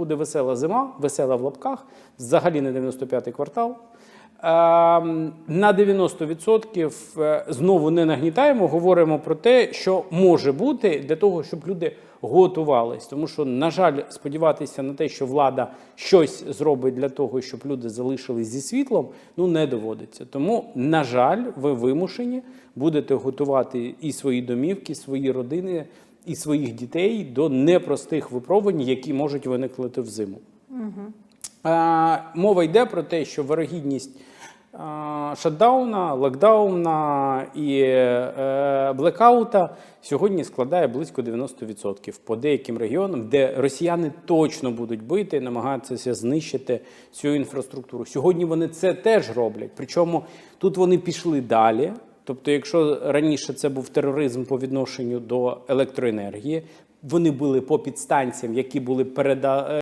буде весела зима, весела в лапках, взагалі не 95-й квартал. Ем, На 90% е, знову не нагнітаємо, говоримо про те, що може бути для того, щоб люди готувались. Тому що, на жаль, сподіватися на те, що влада щось зробить для того, щоб люди залишились зі світлом, ну не доводиться. Тому, на жаль, ви вимушені будете готувати і свої домівки, свої родини, і своїх дітей до непростих випробувань, які можуть виникнути взиму. Е, Мова йде про те, що вирогідність е, шатдауна, локдауна і е, блекаута сьогодні складає близько 90% по деяким регіонам, де росіяни точно будуть бити, намагатися знищити цю інфраструктуру. Сьогодні вони це теж роблять. Причому тут вони пішли далі. Тобто, якщо раніше це був тероризм по відношенню до електроенергії, вони були по підстанціям, які були переда